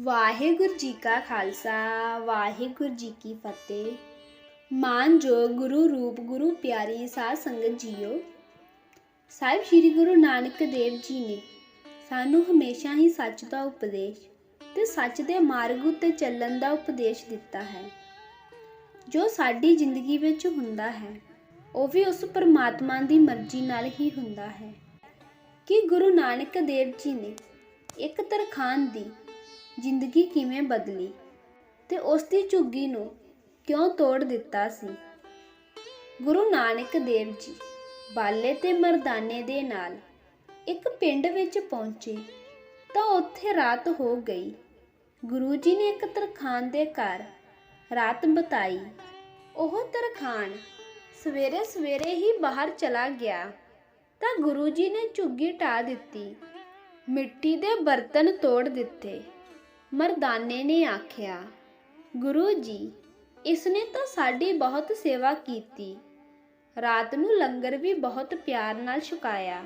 ਵਾਹਿਗੁਰੂ ਜੀ ਕਾ ਖਾਲਸਾ, ਵਾਹਿਗੁਰੂ ਜੀ ਕੀ ਫਤਿਹ। ਮਾਨ ਜੋ ਗੁਰੂ ਰੂਪ ਗੁਰੂ ਪਿਆਰੀ ਸਾਧ ਸੰਗਤ ਜੀਓ। ਸਾਹਿਬ ਸ੍ਰੀ ਗੁਰੂ ਨਾਨਕ ਦੇਵ ਜੀ ਨੇ ਸਾਨੂੰ ਹਮੇਸ਼ਾ ਹੀ ਸੱਚ ਦਾ ਉਪਦੇਸ਼ ਤੇ ਸੱਚ ਦੇ ਮਾਰਗ ਉੱਤੇ ਚੱਲਣ ਦਾ ਉਪਦੇਸ਼ ਦਿੱਤਾ ਹੈ। ਜੋ ਸਾਡੀ ਜ਼ਿੰਦਗੀ ਵਿੱਚ ਹੁੰਦਾ ਹੈ, ਉਹ ਵੀ ਉਸ ਪਰਮਾਤਮਾ ਦੀ ਮਰਜ਼ੀ ਨਾਲ ਹੀ ਹੁੰਦਾ ਹੈ। ਕਿ ਗੁਰੂ ਨਾਨਕ ਦੇਵ ਜੀ ਨੇ ਇੱਕ ਤਰਖਾਨ ਦੀ ਜ਼ਿੰਦਗੀ ਕਿਵੇਂ ਬਦਲੀ ਤੇ ਉਸ ਦੀ ਝੁੱਗੀ ਨੂੰ ਕਿਉਂ ਤੋੜ ਦਿੱਤਾ ਸੀ? ਗੁਰੂ ਨਾਨਕ ਦੇਵ ਜੀ ਬਾਲੇ ਤੇ ਮਰਦਾਨੇ ਦੇ ਨਾਲ ਇੱਕ ਪਿੰਡ ਵਿੱਚ ਪਹੁੰਚੇ ਤਾਂ ਉੱਥੇ ਰਾਤ ਹੋ ਗਈ। ਗੁਰੂ ਜੀ ਨੇ ਇੱਕ ਤਰਖਾਨ ਦੇ ਘਰ ਰਾਤ ਬਤਾਈ। ਉਹ ਤਰਖਾਨ ਸਵੇਰੇ ਸਵੇਰੇ ਹੀ ਬਾਹਰ ਚਲਾ ਗਿਆ ਤਾਂ ਗੁਰੂ ਜੀ ਨੇ ਝੁੱਗੀ ਢਾ ਦਿੱਤੀ। ਮਿੱਟੀ ਦੇ ਬਰਤਨ ਤੋੜ ਦਿੱਤੇ। ਮਰਦਾਨੇ ਨੇ ਆਖਿਆ, ਗੁਰੂ ਜੀ, ਇਸਨੇ ਤਾਂ ਸਾਡੀ ਬਹੁਤ ਸੇਵਾ ਕੀਤੀ। ਰਾਤ ਨੂੰ ਲੰਗਰ ਵੀ ਬਹੁਤ ਪਿਆਰ ਨਾਲ ਛਕਾਇਆ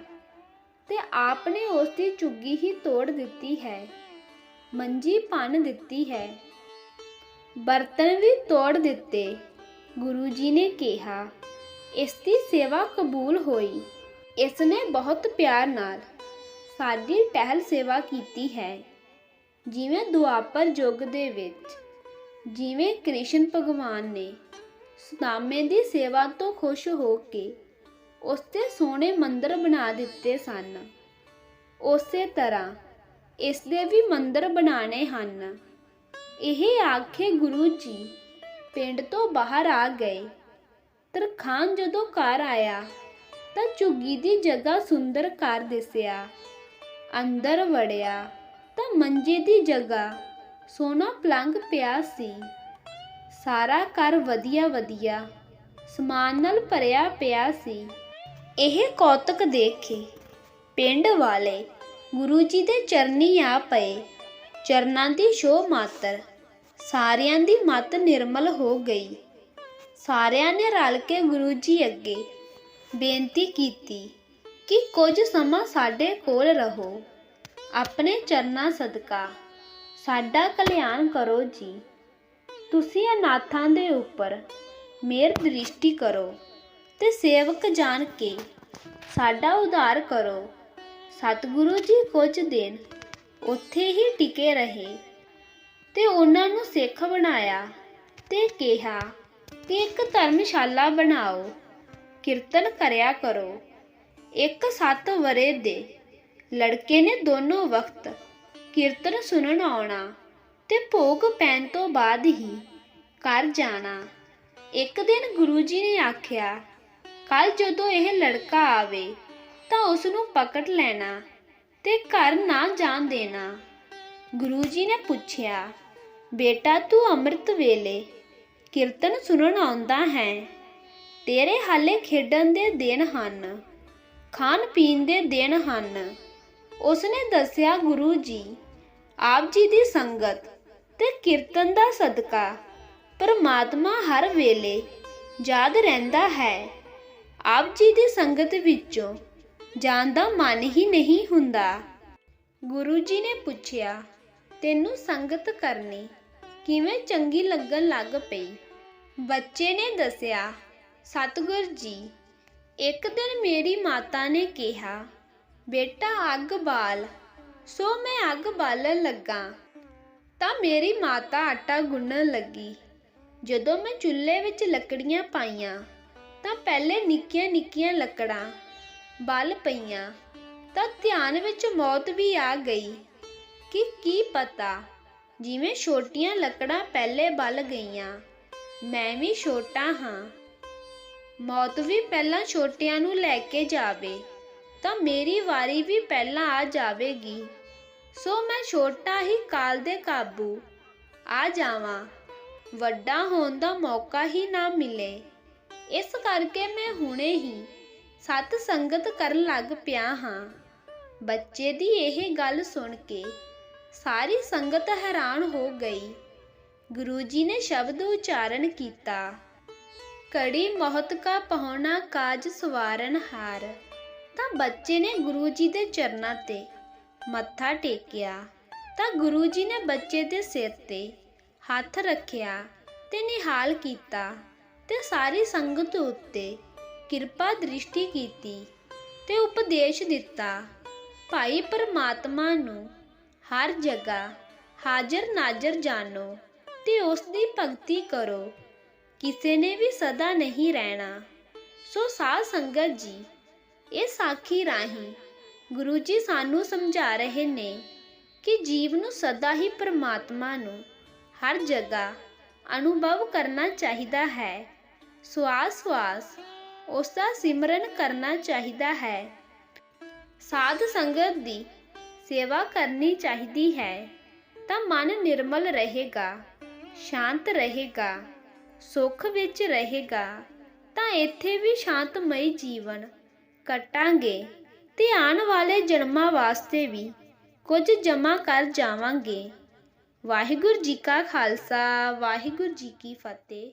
ਤੇ ਆਪ ਨੇ ਉਸ ਦੀ ਝੁੱਗੀ ਹੀ ਤੋੜ ਦਿੱਤੀ ਹੈ, ਮੰਜੀ ਭੰਨ ਦਿੱਤੀ ਹੈ। ਬਰਤਨ ਵੀ ਤੋੜ ਦਿੱਤੇ। ਗੁਰੂ ਜੀ ਨੇ ਕਿਹਾ ਇਸ ਦੀ ਸੇਵਾ ਕਬੂਲ ਹੋਈ। ਇਸ ਨੇ ਬਹੁਤ ਪਿਆਰ ਨਾਲ ਸਾਡੀ ਟਹਿਲ ਸੇਵਾ ਕੀਤੀ ਹੈ। ਜਿਵੇਂ ਦੁਆਪਰ ਯੁੱਗ ਦੇ ਵਿੱਚ, ਜਿਵੇਂ ਕ੍ਰਿਸ਼ਨ ਭਗਵਾਨ ਨੇ ਸੁਦਾਮੇ ਦੀ ਸੇਵਾ ਤੋਂ ਖੁਸ਼ ਹੋ ਕੇ ਉਸ ਤੇ ਸੋਹਣੇ ਮੰਦਰ ਬਣਾ ਦਿੱਤੇ ਸਨ। ਉਸੇ ਤਰ੍ਹਾਂ ਇਸ ਦੇ ਵੀ ਮੰਦਰ ਬਣਾਣੇ ਹਨ। ਇਹ ਆਖੇ ਗੁਰੂ ਜੀ ਪਿੰਡ ਤੋਂ ਬਾਹਰ ਆ ਗਏ। ਤਰਖਾਨ ਜਦੋਂ ਘਰ ਆਇਆ ਤਾਂ ਝੁੱਗੀ ਦੀ ਜਗ੍ਹਾ ਸੁੰਦਰ ਘਰ ਦਿਸਿਆ। ਅੰਦਰ ਵੜਿਆ। ਤਾਂ ਮੰਜੇ ਦੀ ਜਗ੍ਹਾ ਸੋਨਾ ਪਲੰਗ ਪਿਆ ਸੀ। ਸਾਰਾ ਘਰ ਵਧੀਆ ਵਧੀਆ ਸਮਾਨ ਨਾਲ ਭਰਿਆ ਪਿਆ ਸੀ। ਇਹ ਕੌਤਕ ਦੇਖ ਕੇ ਪਿੰਡ ਵਾਲੇ ਗੁਰੂ ਜੀ ਦੇ ਚਰਨੀ ਆ ਪਏ। ਚਰਨਾਂ ਦੀ ਸ਼ੋਅ ਮਾਤਰ, ਸਾਰਿਆਂ ਦੀ ਮਤ ਨਿਰਮਲ ਹੋ ਗਈ। ਸਾਰਿਆਂ ਨੇ ਰਲ ਕੇ ਗੁਰੂ ਜੀ ਅੱਗੇ ਬੇਨਤੀ ਕੀਤੀ ਕਿ ਕੁਝ ਸਮਾਂ ਸਾਡੇ ਕੋਲ ਰਹੋ। ਆਪਣੇ ਚਰਨਾਂ ਸਦਕਾ। ਸਾਡਾ ਕਲਿਆਣ ਕਰੋ ਜੀ। ਤੁਸੀਂ ਅਨਾਥਾਂ ਦੇ ਉੱਪਰ ਮੇਰ ਦ੍ਰਿਸ਼ਟੀ ਕਰੋ ਤੇ ਸੇਵਕ ਜਾਣ ਕੇ ਸਾਡਾ ਉਧਾਰ ਕਰੋ। ਸਤਿਗੁਰੂ ਜੀ ਕੁਝ ਦਿਨ ਉੱਥੇ ਹੀ ਟਿਕੇ ਰਹੇ ਤੇ ਉਹਨਾਂ ਨੂੰ ਸਿੱਖ ਬਣਾਇਆ ਤੇ ਕਿਹਾ ਕਿ ਇੱਕ ਧਰਮਸ਼ਾਲਾ ਬਣਾਓ, ਕੀਰਤਨ ਕਰਿਆ ਕਰੋ। ਇੱਕ ਸੱਤ ਵਰੇ ਦੇ ਲੜਕੇ ਨੇ ਦੋਨੋਂ ਵਕਤ ਕੀਰਤਨ ਸੁਣਨ ਆਉਣਾ ਤੇ ਭੋਗ ਪੈਣ ਤੋਂ ਬਾਅਦ ਹੀ ਘਰ ਜਾਣਾ। ਇੱਕ ਦਿਨ ਗੁਰੂ ਜੀ ਨੇ ਆਖਿਆ ਕੱਲ ਜਦੋਂ ਇਹ ਲੜਕਾ ਆਵੇ ਤਾਂ ਉਸ ਨੂੰ ਪਕੜ ਲੈਣਾ ਤੇ ਘਰ ਨਾ ਜਾਣ ਦੇਣਾ। ਗੁਰੂ ਜੀ ਨੇ ਪੁੱਛਿਆ, ਬੇਟਾ, ਤੂੰ ਅੰਮ੍ਰਿਤ ਵੇਲੇ ਕੀਰਤਨ ਸੁਣਨ ਆਉਂਦਾ ਹੈ? ਤੇਰੇ ਹਾਲੇ ਖੇਡਣ ਦੇ ਦਿਨ ਹਨ ਖਾਣ ਪੀਣ ਦੇ ਦਿਨ ਹਨ ਉਸਨੇ ਦੱਸਿਆ, ਗੁਰੂ ਜੀ, ਆਪ ਜੀ ਦੀ ਸੰਗਤ ਤੇ ਕੀਰਤਨ ਦਾ ਸਦਕਾ ਪਰਮਾਤਮਾ ਹਰ ਵੇਲੇ ਯਾਦ ਰਹਿੰਦਾ ਹੈ। ਆਪ ਜੀ ਦੀ ਸੰਗਤ ਵਿੱਚੋਂ ਜਾਣ ਦਾ ਮਨ ਹੀ ਨਹੀਂ ਹੁੰਦਾ। ਗੁਰੂ ਜੀ ਨੇ ਪੁੱਛਿਆ, ਤੈਨੂੰ ਸੰਗਤ ਕਰਨੀ ਕਿਵੇਂ ਚੰਗੀ ਲੱਗਣ ਲੱਗ ਪਈ? ਬੱਚੇ ਨੇ ਦੱਸਿਆ, ਸਤਿਗੁਰ ਜੀ, ਇੱਕ ਦਿਨ ਮੇਰੀ ਮਾਤਾ ਨੇ ਕਿਹਾ ਬੇਟਾ, ਅੱਗ ਬਾਲ। ਸੋ ਮੈਂ ਅੱਗ ਬਾਲਣ ਲੱਗਾ ਤਾਂ ਮੇਰੀ ਮਾਤਾ ਆਟਾ ਗੁੰਨਣ ਲੱਗੀ। ਜਦੋਂ ਮੈਂ ਚੁੱਲ੍ਹੇ ਵਿੱਚ ਲੱਕੜੀਆਂ ਪਾਈਆਂ ਤਾਂ ਪਹਿਲੇ ਨਿੱਕੀਆਂ ਨਿੱਕੀਆਂ ਲੱਕੜਾਂ ਬਲ ਪਈਆਂ ਤਾਂ ਧਿਆਨ ਵਿੱਚ ਮੌਤ ਵੀ ਆ ਗਈ ਕਿ ਕੀ ਪਤਾ ਜਿਵੇਂ ਛੋਟੀਆਂ ਲੱਕੜਾਂ ਪਹਿਲੇ ਬਲ ਗਈਆਂ, ਮੈਂ ਵੀ ਛੋਟਾ ਹਾਂ। ਮੌਤ ਵੀ ਪਹਿਲਾਂ ਛੋਟਿਆਂ ਨੂੰ ਲੈ ਕੇ ਜਾਵੇ। ਤਾਂ ਮੇਰੀ ਵਾਰੀ ਵੀ ਪਹਿਲਾਂ ਆ ਜਾਵੇਗੀ। ਸੋ ਮੈਂ ਛੋਟਾ ਹੀ ਕਾਲ ਦੇ ਕਾਬੂ ਆ ਜਾਵਾਂ। ਵੱਡਾ ਹੋਣ ਦਾ ਮੌਕਾ ਹੀ ਨਾ ਮਿਲੇ। ਇਸ ਕਰਕੇ ਮੈਂ ਹੁਣੇ ਹੀ ਸਤ ਸੰਗਤ ਕਰਨ ਲੱਗ ਪਿਆ ਹਾਂ। ਬੱਚੇ ਦੀ ਇਹ ਗੱਲ ਸੁਣ ਕੇ ਸਾਰੀ ਸੰਗਤ ਹੈਰਾਨ ਹੋ ਗਈ। ਗੁਰੂ ਜੀ ਨੇ ਸ਼ਬਦ ਉਚਾਰਨ ਕੀਤਾ ਕੜੀ ਮਹਤ ਕਾ ਪਹੁਣਾ ਕਾਜ ਸਵਾਰਨ ਹਾਰ। ਤਾਂ ਬੱਚੇ ਨੇ ਗੁਰੂ ਜੀ ਦੇ ਚਰਨਾਂ ਤੇ ਮੱਥਾ ਟੇਕਿਆ। ਤਾਂ ਗੁਰੂ ਜੀ ਨੇ ਬੱਚੇ ਦੇ ਸਿਰ ਤੇ ਹੱਥ ਰੱਖਿਆ ਤੇ ਨਿਹਾਲ ਕੀਤਾ ਤੇ ਸਾਰੀ ਸੰਗਤ ਉੱਤੇ ਕਿਰਪਾ ਦ੍ਰਿਸ਼ਟੀ ਕੀਤੀ ਤੇ ਉਪਦੇਸ਼ ਦਿੱਤਾ, ਭਾਈ ਪਰਮਾਤਮਾ ਨੂੰ ਹਰ ਜਗ੍ਹਾ ਹਾਜ਼ਰ ਨਾਜ਼ਰ ਜਾਣੋ ਤੇ ਉਸ ਦੀ ਭਗਤੀ ਕਰੋ। ਕਿਸੇ ਨੇ ਵੀ ਸਦਾ ਨਹੀਂ ਰਹਿਣਾ। ਸੋ ਸਾਧ ਸੰਗਤ ਜੀ ਇਹ ਸਾਖੀ ਰਾਹੀਂ ਗੁਰੂ ਜੀ ਸਾਨੂੰ ਸਮਝਾ ਰਹੇ ਨੇ ਕਿ ਜੀਵ ਨੂੰ ਸਦਾ ਹੀ ਪਰਮਾਤਮਾ ਨੂੰ ਹਰ ਜਗ੍ਹਾ ਅਨੁਭਵ ਕਰਨਾ ਚਾਹੀਦਾ ਹੈ। ਸਵਾਸ ਸਵਾਸ ਉਸ ਦਾ ਸਿਮਰਨ ਕਰਨਾ ਚਾਹੀਦਾ ਹੈ। ਸਾਧ ਸੰਗਤ ਦੀ ਸੇਵਾ ਕਰਨੀ ਚਾਹੀਦੀ ਹੈ ਤਾਂ ਮਨ ਨਿਰਮਲ ਰਹੇਗਾ, ਸ਼ਾਂਤ ਰਹੇਗਾ, ਸੁੱਖ ਵਿੱਚ ਰਹੇਗਾ ਤਾਂ ਇੱਥੇ ਵੀ ਸ਼ਾਂਤਮਈ ਜੀਵਨ ਕੱਟਾਂਗੇ ਤੇ ਆਉਣ ਵਾਲੇ ਜਨਮਾਂ ਵਾਸਤੇ ਵੀ ਕੁਝ ਜਮ੍ਹਾਂ ਕਰ ਜਾਵਾਂਗੇ। ਵਾਹਿਗੁਰੂ ਜੀ ਕਾ ਖਾਲਸਾ, ਵਾਹਿਗੁਰੂ ਜੀ ਕੀ ਫਤਿਹ।